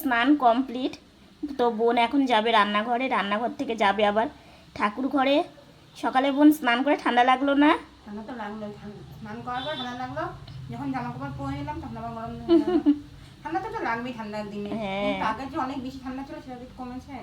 স্নান কমপ্লিট তো বোন এখন যাবে রান্নাঘরে রান্নাঘর থেকে যাবে আবার ঠাকুর ঘরে। সকালে বোন স্নান করে ঠান্ডা লাগল না? ঠান্ডা তো লাগল ঠান্ডা। স্নান করার পর ঠান্ডা লাগল যখন জামা কাপড় পরে নিলাম তখন আবার গরম ঠান্ডা তো তো লাগবেই ঠান্ডার দিনে। হ্যাঁ। আগে যে অনেক বেশি ঠান্ডা ছিল সেটা কমেছে।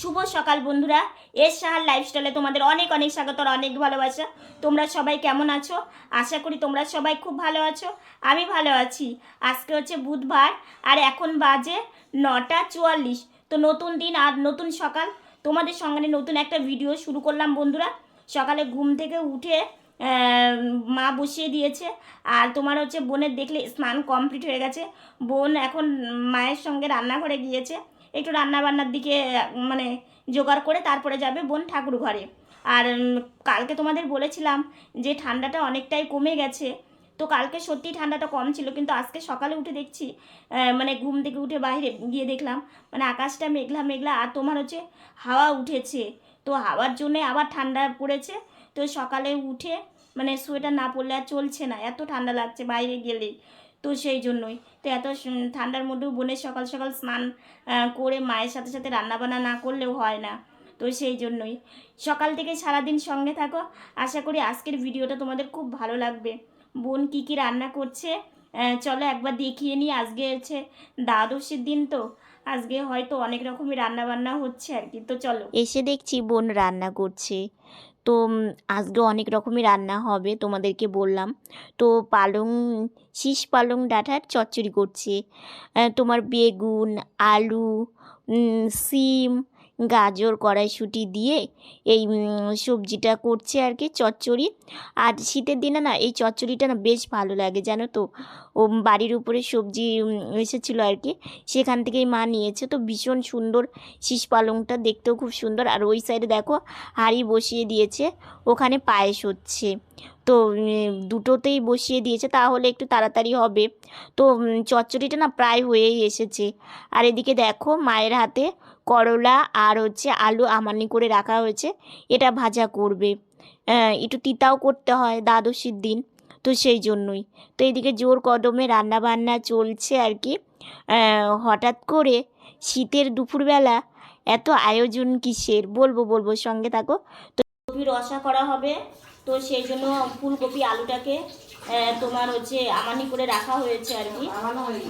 শুভ সকাল বন্ধুরা। এস সাহার লাইফস্টাইলে তোমাদের অনেক অনেক স্বাগত আর অনেক ভালোবাসা। তোমরা সবাই কেমন আছো? আশা করি তোমরা সবাই খুব ভালো আছো। আমি ভালো আছি। আজকে হচ্ছে বুধবার আর এখন বাজে নটা চুয়াল্লিশ। তো নতুন দিন আর নতুন সকাল। তোমাদের সঙ্গে নতুন একটা ভিডিও শুরু করলাম বন্ধুরা। সকালে ঘুম থেকে উঠে মা বসিয়ে দিয়েছে। আর তোমার হচ্ছে বোনের দেখলে স্নান কমপ্লিট হয়ে গেছে। বোন এখন মায়ের সঙ্গে রান্নাঘরে গিয়েছে। একটু রান্নাবান্নার দিকে মানে জোগাড় করে তারপরে যাবে বোন ঠাকুর ঘরে। আর কালকে তোমাদের বলেছিলাম যে ঠান্ডাটা অনেকটাই কমে গেছে। তো কালকে সত্যি ঠান্ডাটা কম ছিল, কিন্তু আজকে সকালে উঠে দেখছি মানে ঘুম থেকে উঠে বাইরে গিয়ে দেখলাম মানে আকাশটা মেঘলা মেঘলা আর তোমার হচ্ছে হাওয়া উঠেছে। তো হাওয়ার জন্যে আবার ঠান্ডা পড়েছে। তো সকালে উঠে মানে সোয়েটার না পরলে আর চলছে না। এত ঠান্ডা লাগছে বাইরে গেলেই। তো সেই জন্যই। তো এত ঠান্ডার মধ্যেও বোনের সকাল সকাল স্নান করে মায়ের সাথে সাথে রান্নাবান্না না করলেও হয় না। তো সেই জন্যই। সকাল থেকে সারাদিন সঙ্গে থাকো। আশা করি আজকের ভিডিওটা তোমাদের খুব ভালো লাগবে। বোন কী কী রান্না করছে? চলো একবার দেখিয়ে নিই। আজকে হচ্ছে দ্বাদশীর দিন তো। আজকে হয়তো অনেক রকমের রান্না বান্না হচ্ছে আর কি। তো চলো। এসে দেখছি বোন রান্না করছে। তো আজকে অনেক রকমের রান্না হবে তোমাদেরকে বললাম। তো পালং, শীষ পালং ডাঁটার চচ্চড়ি করছে। তোমার বেগুন, আলু সিম গাজর কড়াইশুঁটি দিয়ে এই সবজিটা করছে আর কি, চচ্চড়ি। আর শীতের দিনে না, এই চচ্চড়িটা না বেশ ভালো লাগে, জানো তো। ও বাড়ির উপরে সবজি এসেছিল আর কি, সেখান থেকেই মা নিয়েছে। তো ভীষণ সুন্দর শীষ পালংটা, দেখতেও খুব সুন্দর। আর ওই সাইডে দেখো, হাঁড়ি বসিয়ে দিয়েছে, ওখানে পায়েস হচ্ছে। তো দুটোতেই বসিয়ে দিয়েছে, তাহলে একটু তাড়াতাড়ি হবে। তো চচ্চড়িটা না প্রায় হয়েই এসেছে। আর এদিকে দেখো, মায়ের হাতে করলা আর হচ্ছে আলু আমানি করে রাখা হয়েছে। এটা ভাজা করবে। একটু তিতাও করতে হয় দ্বাদশীর দিন, তো সেই জন্যই। তো এইদিকে জোর কদমে রান্না বান্না চলছে আর কি হঠাৎ করে শীতের দুপুরবেলা এত আয়োজন কিসের? বলব বলব, সঙ্গে থাকো। তো কপি রসা করা হবে, তো সেই জন্য ফুলকপি আলুটাকে তোমার হচ্ছে আমানি করে রাখা হয়েছে আর কি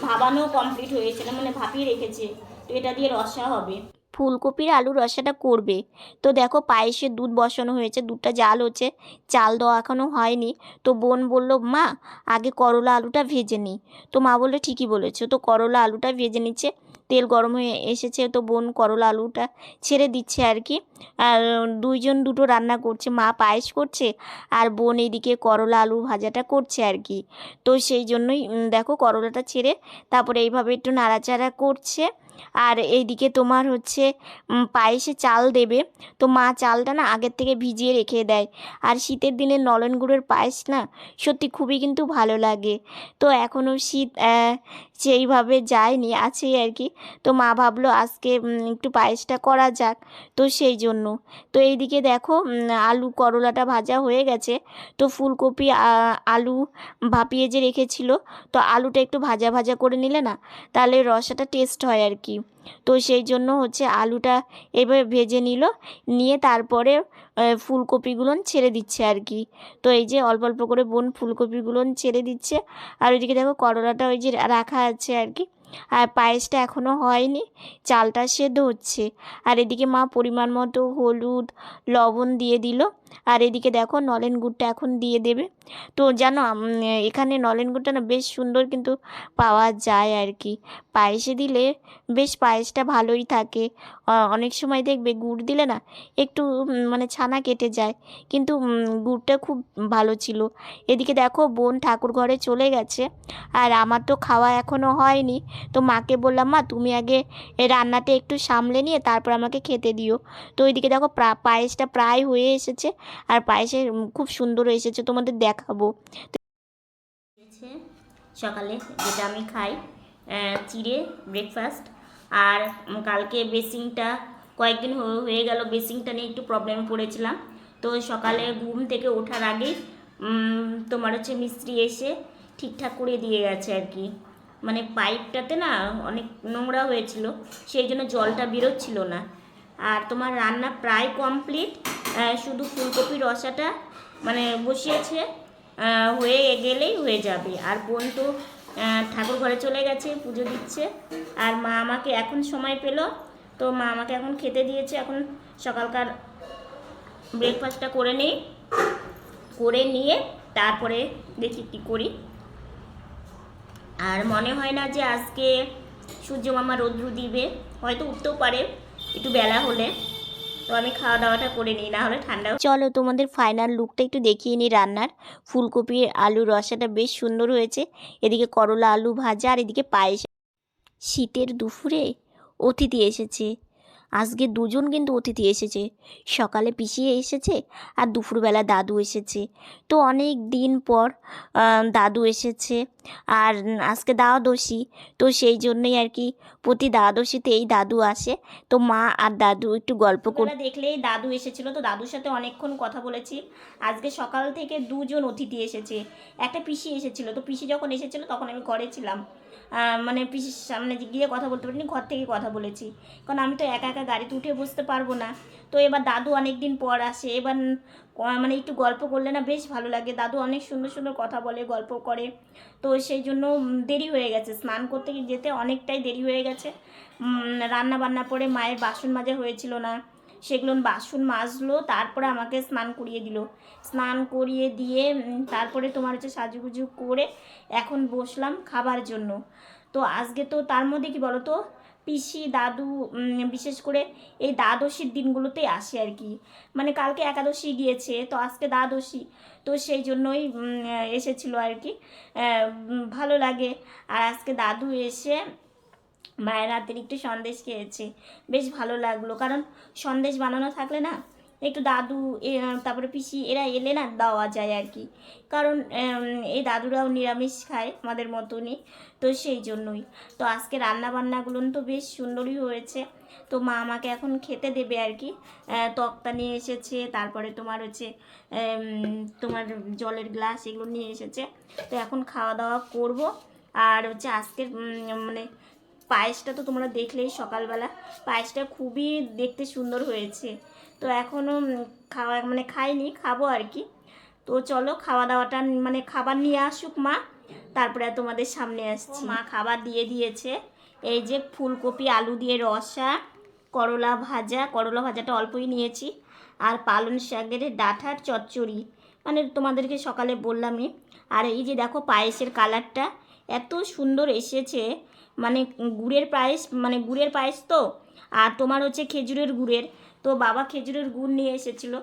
ভাবানো কমপ্লিট হয়েছে মানে ভাপিয়ে রেখেছে। তো এটা দিয়ে রসা হবে। ফুলকপির আলুর রসাটা করবে। তো দেখো পায়েসের দুধ বসানো হয়েছে, দুধটা জাল হচ্ছে, চাল দেওয়া এখনও হয়নি। তো বোন বলল, মা, আগে করলা আলুটা ভেজে নিই তো মা বলল, ঠিকই বলেছ। তো করলা আলুটা ভেজে নিচ্ছে, তেল গরম হয়ে এসেছে, তো বোন করলা আলুটা ছেড়ে দিচ্ছে আর কি। আর দুইজন দুটো রান্না করছে, মা পায়েস করছে আর বোন এইদিকে করলা আলু ভাজাটা করছে আর কি। তো সেই জন্যই দেখো করলাটা ছেড়ে তারপরে এইভাবে একটু নাড়াচাড়া করছে। আর এইদিকে তোমার হচ্ছে পায়েসে চাল দেবে। তো মা চালটা না আগের থেকে ভিজিয়ে রেখে দেয়। আর শীতের দিনে নলেন গুড়ের পায়েস না সত্যি খুবই কিন্তু ভালো লাগে। তো এখনও শীত সেইভাবে যায়নি, আছেই আর কি। তো মা ভাবলো আজকে একটু পায়েসটা করা যাক। তো সেই জন্য। তো এইদিকে দেখো আলু করলাটা ভাজা হয়ে গেছে। তো ফুলকপি আলু ভাপিয়ে যে রেখেছিল, তো আলুটা একটু ভাজা ভাজা করে নিলে না, তাহলে রসাটা টেস্ট হয় আর কি। তো সেই জন্য হচ্ছে আলুটা এভাবে ভেজে নিল, নিয়ে তারপরে ফুলকপিগুলো ছেড়ে দিচ্ছে আর কি তো এই যে অল্প অল্প করে বোন ফুলকপিগুলো ছেড়ে দিচ্ছে। আর ওইদিকে দেখো করলাটা ওই যে রাখা আছে আর কি আর পায়েসটা এখনও হয়নি, চালটা সেদ্ধ হচ্ছে আর এদিকে মা পরিমাণ মতো হলুদ, লবণ দিয়ে দিল। আর এদিকে দেখো নলেন গুড়টা এখন দিয়ে দেবে। তো জানো এখানে নলেন গুড়টা না বেশ সুন্দর কিন্তু পাওয়া যায় আর কি। পায়েসে দিলে বেশ পায়েসটা ভালোই থাকে। অনেক সময় দেখবে গুড় দিলে না একটু মানে ছানা কেটে যায়। কিন্তু গুড়টা খুব ভালো ছিল। এদিকে দেখো বোন ঠাকুর ঘরে চলে গেছে। আর আমার তো খাওয়া এখনও হয়নি। তো মাকে বললাম, মা, তুমি আগে এ রান্নাটা একটু সামলে নিয়ে তারপর আমাকে খেতে দিও। তো ওইদিকে দেখো পায়েসটা প্রায় হয়ে এসেছে আর পায়েসে খুব সুন্দর এসেছে, তোমাদের দেখাবো। সকালে, যেটা আমি খাই চিড়ে ব্রেকফাস্ট আর কালকে বেসিংটা, কয়েকদিন হয়ে গেল, বেসিংটা নিয়ে একটু প্রবলেমে পড়েছিলাম। তো সকালে ঘুম থেকে ওঠার আগে তোমার হচ্ছে মিস্ত্রি এসে ঠিকঠাক করে দিয়ে গেছে আর কি। মানে পাইপটাতে না অনেক নোংরা হয়েছিল, সেই জন্য জলটা বেরোচ্ছিল না। আর তোমার রান্না প্রায় কমপ্লিট শুধু ফুলকপির রসাটা মানে বসিয়েছে হয়ে গেলেই হয়ে যাবে। আর বোন তো ঠাকুর ঘরে চলে গেছে, পুজো দিচ্ছে। আর মা আমাকে এখন সময় পেল, তো মা আমাকে এখন খেতে দিয়েছে। এখন সকালকার ব্রেকফাস্টটা করে নিই, করে নিয়ে তারপরে দেখি কী করি। আর মনে হয় না যে আজকে সূর্য মামা রৌদ্র দিবে, হয়তো উঠতেও পারে, একটু বেলা হলে। তো আমি খাওয়া দাওয়াটা করে নিই, না হলে ঠান্ডা চলো তোমাদের ফাইনাল লুকটা একটু দেখিয়ে নিই রান্নার। ফুলকপির আলুর রসাটা বেশ সুন্দর হয়েছে। এদিকে করলা আলু ভাজা আর এদিকে পায়েস। শীতের দুপুরে অতিথি এসেছে। আজকে দুজন কিন্তু অতিথি এসেছে। সকালে পিছিয়ে এসেছে আর দুপুরবেলা দাদু এসেছে। তো অনেক দিন পর দাদু এসেছে আর আজকে দ্বাদশী। তো সেই জন্যই আর কি প্রতি দ্বাদশীতে এই দাদু আসে। তো মা আর দাদু একটু গল্প করে দেখলেই দাদু এসেছিল। তো দাদুর সাথে অনেকক্ষণ কথা বলেছি। আজকে সকাল থেকে দুজন অতিথি এসেছে। একটা পিসি এসেছিল। তো পিসি যখন এসেছিল তখন আমি ঘরে ছিলাম। মানে পিসির সামনে গিয়ে কথা বলতে পারিনি, ঘর থেকে কথা বলেছি। কারণ আমি তো একা একা গাড়িতে উঠে বসতে পারব না। তো এবার দাদু অনেক দিন পর আসে, এবার মানে একটু গল্প করলে না বেশ ভালো লাগে। দাদু অনেক সুন্দর সুন্দর কথা বলে, গল্প করে। তো সেই জন্য দেরি হয়ে গেছে। স্নান করতে যেতে অনেকটাই দেরি হয়ে গেছে। রান্না বান্না করে মায়ের বাসন মাজা হয়েছিল না। সেগুলো বাসন মাজলো, তারপরে আমাকে স্নান করিয়ে দিল। স্নান করিয়ে দিয়ে তারপরে তোমার হচ্ছে সাজুগুজু করে এখন বসলাম খাবার জন্য। তো আজকে তো তার মধ্যে কি বলো তো পিসি, দাদু বিশেষ করে এই দ্বাদশীর দিনগুলোতেই আসে আর কি। মানে কালকে একাদশী গিয়েছে, তো আজকে দ্বাদশী। তো সেই জন্যই এসেছিল আর কি। ভালো লাগে। আর আজকে দাদু এসে মায়ের হাতের একটু সন্দেশ খেয়েছে। বেশ ভালো লাগল, কারণ সন্দেশ বানানো থাকলে না, একটু দাদু তারপরে পিসি, এরা এলে না দেওয়া যায় আর কি। কারণ এই দাদুরাও নিরামিষ খায় আমাদের মতনই, তো সেই জন্যই। তো আজকে রান্না বান্নাগুলো তো বেশ সুন্দরই হয়েছে। তো মা আমাকে এখন খেতে দেবে আর কি। তক্তা নিয়ে এসেছে, তারপরে তোমার হচ্ছে তোমার জলের গ্লাস এগুলো নিয়ে এসেছে। তো এখন খাওয়া দাওয়া করব। আর হচ্ছে আজকের মানে পায়েসটা তো তোমরা দেখলেই সকালবেলা। পায়েসটা খুবই দেখতে সুন্দর হয়েছে। তো এখনও খাওয়া মানে খাইনি, খাব আর কি। তো চলো খাওয়া দাওয়াটা মানে খাবার নিয়ে আসুক মা, তারপরে তোমাদের সামনে আসছি। মা খাবার দিয়ে দিয়েছে। এই যে ফুলকপি, আলু দিয়ে রসা, করলা ভাজা, করলা ভাজাটা অল্পই নিয়েছি। আর পালং শাকের ডাঁটার চচ্চড়ি। মানে তোমাদেরকে সকালে বললামই। আর এই যে দেখো পায়েসের কালারটা, এত সুন্দর এসেছে। মানে গুড়ের পায়েস মানে গুড়ের পায়েস তো? আর তোমার হচ্ছে খেজুরের গুড়ের। তো বাবা খেজুরের গুড় নিয়ে এসেছিল।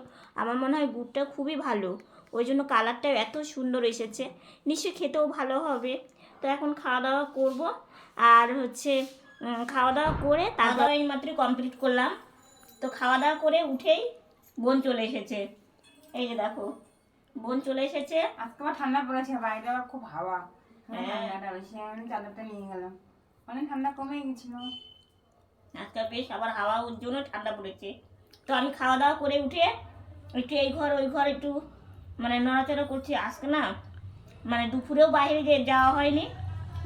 আমার মনে হয় গুড়টা খুবই ভালো। ওই জন্য কালারটাও এত সুন্দর এসেছে। নিশ্চয়ই খেতেও ভালো হবে। তো এখন খাওয়া দাওয়া করব। আর হচ্ছে খাওয়া দাওয়া করে তারপর এই মাত্র কমপ্লিট করলাম। তো খাওয়া দাওয়া করে উঠেই বোন চলে এসেছে। এই যে দেখো বোন চলে এসেছে। আজকে ঠান্ডা পড়েছে বাইরে আবার খুব হাওয়া। হ্যাঁ। আমি চাদরটা নিয়ে গেলাম। অনেক ঠান্ডা কমে গেছিল। আজকে বেশ আবার হাওয়া ওর জন্য ঠান্ডা পড়েছে। তো আমি খাওয়া দাওয়া করে উঠে একটু এই ঘর, ওই ঘর একটু মানে নড়াচড়া করছি। আজকে না মানে দুপুরেও বাইরে যাওয়া হয়নি,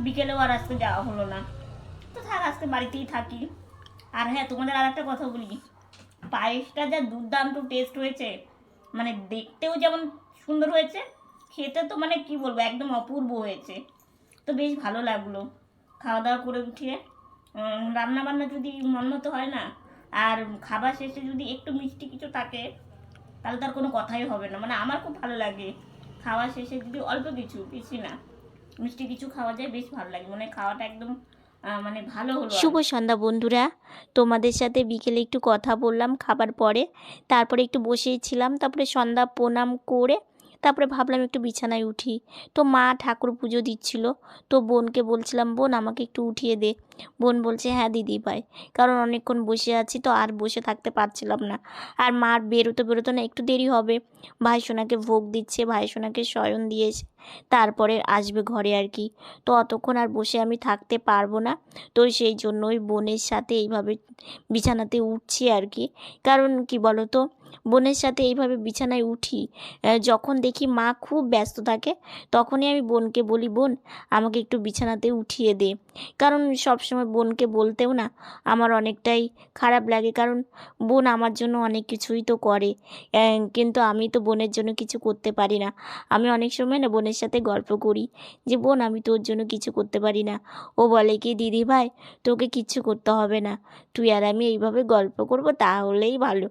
বিকেলেও আর আজকে যাওয়া হলো না। তো থাক, আজকে বাড়িতেই থাকি। আর হ্যাঁ তোমাদের আর একটা কথা বলি। পায়েসটা যা দুর্দান্ত টেস্ট হয়েছে মানে দেখতেও যেমন সুন্দর হয়েছে, খেতে তো মানে কি বলব, একদম অপূর্ব হয়েছে। তো বেশ ভালো লাগল। খাওয়া দাওয়া করে উঠিয়ে রান্না বান্না যদি মন মতো হয় না, আর খাবার শেষে যদি একটু মিষ্টি কিছু থাকে, তাহলে তার কোনো কথাই হবে না। মানে আমার খুব ভালো লাগে। খাওয়া শেষে যদি অল্প কিছু, বেশি না, মিষ্টি কিছু খাওয়া যায়, বেশ ভালো লাগে। মানে খাওয়াটা একদম মানে ভালো হলো শুভ সন্ধ্যা বন্ধুরা। তোমাদের সাথে বিকেলে একটু কথা বললাম খাবার পরে। তারপরে একটু বসেই ছিলাম তারপরে সন্ধ্যা প্রণাম করে তারপরে ভাবলাম একটু বিছানায় উঠি। তো মা ঠাকুর পুজো দিচ্ছিল। তো বোনকে বলছিলাম, বোন, আমাকে একটু উঠিয়ে দে। বোন বলছে হ্যাঁ দিদি ভাই কারণ অনেকক্ষণ বসে আছি তো আর বসে থাকতে পারছিলাম না। আর মার বেরোতে বেরোতে না একটু দেরি হবে। ভাই সোনাকে ভোগ দিচ্ছে, ভাই সোনাকে শয়ন দিয়েছে তারপরে আসবে ঘরে আর কি। তো অতক্ষণ আর বসে আমি থাকতে পারব না। তো সেই জন্যই বোনের সাথে এইভাবে বিছানাতে উঠছি আর কি। কারণ কি বলো তো বোনের সাথে এইভাবে বিছানায় উঠি যখন দেখি মা খুব ব্যস্ত থাকে, তখনই আমি বোনকে বলি, বোন, আমাকে একটু বিছানাতে উঠিয়ে দে। কারণ সবসময় বোনকে বলতেও না আমার অনেকটাই খারাপ লাগে, কারণ বোন আমার জন্য অনেক কিছুই তো করে। কিন্তু আমি তো বোনের জন্য কিছু করতে পারি না। আমি অনেক সময় না বোনের সাথে গল্প করি যে, বোন, আমি তোর জন্য কিছু করতে পারি না। ও বলে কি, দিদি ভাই, তোকে কিচ্ছু করতে হবে না। তুই আর আমি এইভাবে গল্প করব তাহলেই ভালো।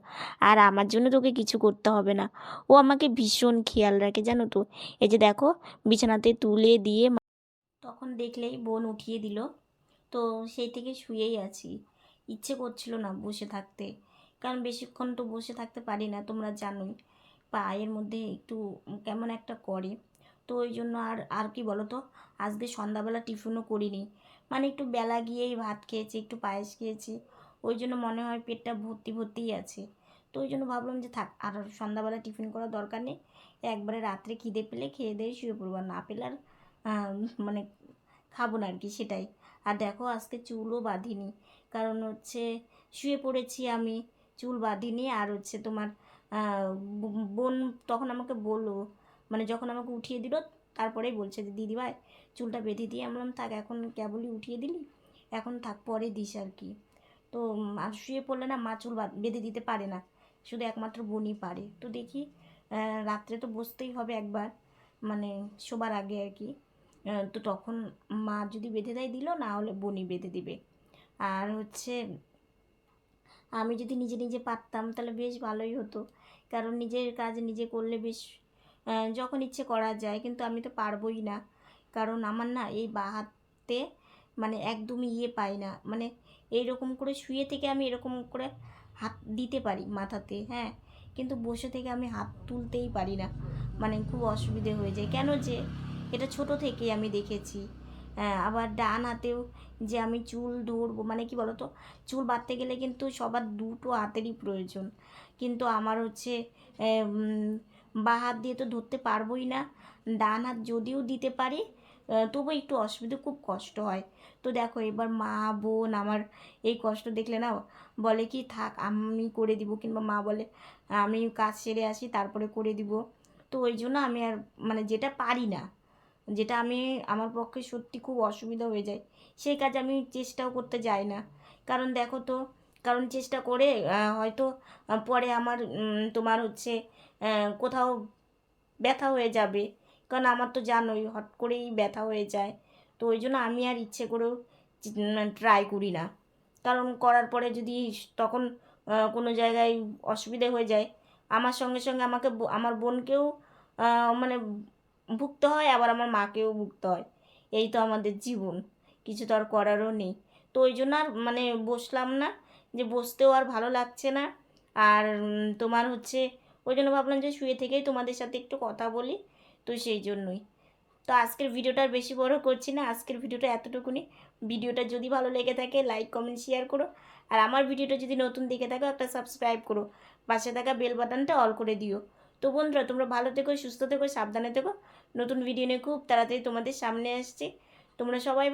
আর আমার জন্য তোকে কিছু করতে হবে না। ও আমাকে ভীষণ খেয়াল রাখে, জানো তো। এই যে দেখো, বিছানাতে তুলে দিয়ে তখন দেখলেই বোন উঠিয়ে দিল। তো সেই থেকে শুয়েই আছি। ইচ্ছে করছিল না বসে থাকতে। কারণ বেশিক্ষণ তো বসে থাকতে পারি না, তোমরা জানোই। পায়ের মধ্যে একটু কেমন একটা করে। তো ওই জন্য আর আর কি বলো তো আজকে সন্ধ্যাবেলা টিফিনও করিনি। মানে একটু বেলা গিয়েই ভাত খেয়েছি, একটু পায়েস খেয়েছি। ওই জন্য মনে হয় পেটটা ভর্তি ভর্তিই আছে। তো ওই জন্য ভাবলাম যে থাক, আর সন্ধ্যাবেলা টিফিন করার দরকার নেই। একবারে রাত্রে খিদে পেলে খেয়ে দিয়ে শুয়ে পড়ব। না পেলে আর মানে খাব না আর কি সেটাই। আর দেখো আজকে চুলও বাঁধিনি। কারণ হচ্ছে শুয়ে পড়েছি আমি, চুল বাঁধিনি। আর হচ্ছে তোমার বোন তখন আমাকে বলল মানে যখন আমাকে উঠিয়ে দিল, তারপরেই বলছে যে, দিদি ভাই, চুলটা বেঁধে দিয়ে। আমি বললাম, থাক, এখন কেবলই উঠিয়ে দিলি, এখন থাক, পরে দিস আর কি। তো আর শুয়ে পড়লে না মা চুল বাঁধ- দিতে পারে না, শুধু একমাত্র বোনই পারে। তো দেখি রাত্রে তো বসতেই হবে একবার মানে শোবার আগে আর কি। তো তখন মা যদি বেঁধে দেয় দিল, না হলে বনি বেঁধে দিবে। আর হচ্ছে, আমি যদি নিজে নিজে পারতাম, তাহলে বেশ ভালোই হতো। কারণ নিজের কাজ নিজে করলে বেশ যখন ইচ্ছে করা যায়, কিন্তু আমি তো পারবোই না। কারণ আমার না এই বা হাতে মানে একদমই ইয়ে পাই না। মানে এইরকম করে শুয়ে থেকে আমি এরকম করে হাত দিতে পারি মাথাতে হ্যাঁ। কিন্তু বসে থেকে আমি হাত তুলতেই পারি না। মানে খুব অসুবিধে হয়ে যায়। কেন যে এটা ছোট থেকেই আমি দেখেছি। হ্যাঁ, আবার ডান হাতেও যে আমি চুল ধরবো মানে কি বলতো? চুল বাঁধতে গেলে কিন্তু সবার দুটো হাতেরই প্রয়োজন। কিন্তু আমার হচ্ছে বাঁ হাত দিয়ে তো ধরতে পারবোই না। ডান হাত যদিও দিতে পারি তবু একটু অসুবিধা খুব কষ্ট হয়। তো দেখো এবার মা বোন আমার এই কষ্ট দেখলে না বলে কি থাক আমি করে দিব। কিংবা মা বলে আমি কাজ সেরে আসি তারপরে করে দিব। তো ওই জন্য আমি আর মানে যেটা পারি না। যেটা আমি, আমার পক্ষে সত্যি খুব অসুবিধা হয়ে যায়। সেই কাজ আমি চেষ্টাও করতে যাই না। কারণ দেখো তো, কারণ চেষ্টা করে হয়তো পরে আমার তোমার হচ্ছে কোথাও ব্যথা হয়ে যাবে। কারণ আমার তো জানোই, হট করেই ব্যথা হয়ে যায়। তো ওই জন্য আমি আর ইচ্ছে করেও ট্রাই করি না। কারণ করার পরে যদি তখন কোনো জায়গায় অসুবিধে হয়ে যায়, আমার সঙ্গে সঙ্গে আমাকে আমার বোনকেও মানে ভুগতে হয়, আবার আমার মাকেও ভুগতে হয়। এই তো আমাদের জীবন, কিছু তো আর করারও নেই। তো ওই জন্য আর মানে বসলাম না, যে বসতেও আর ভালো লাগছে না। আর তোমার হচ্ছে, ওই জন্য ভাবলাম যে শুয়ে থেকেই তোমাদের সাথে একটু কথা বলি, তো সেই জন্যই। তো আজকের ভিডিওটা বেশি বড় করছি না, আজকের ভিডিওটা এতটুকুনি। ভিডিওটা যদি ভালো লেগে থাকে লাইক কমেন্ট শেয়ার করো। আর আমার ভিডিওটা যদি নতুন দেখে থাকো, একটা সাবস্ক্রাইব করো। পাশে থাকা বেল বাটনটা অল করে দিও। তো বন্ধুরা, তোমরা ভালো থেকো, সুস্থ থেকো, সাবধানে থেকো। নতুন ভিডিও নিয়ে খুব তাড়াতাড়ি তোমাদের সামনে আসছে। তোমরা সবাই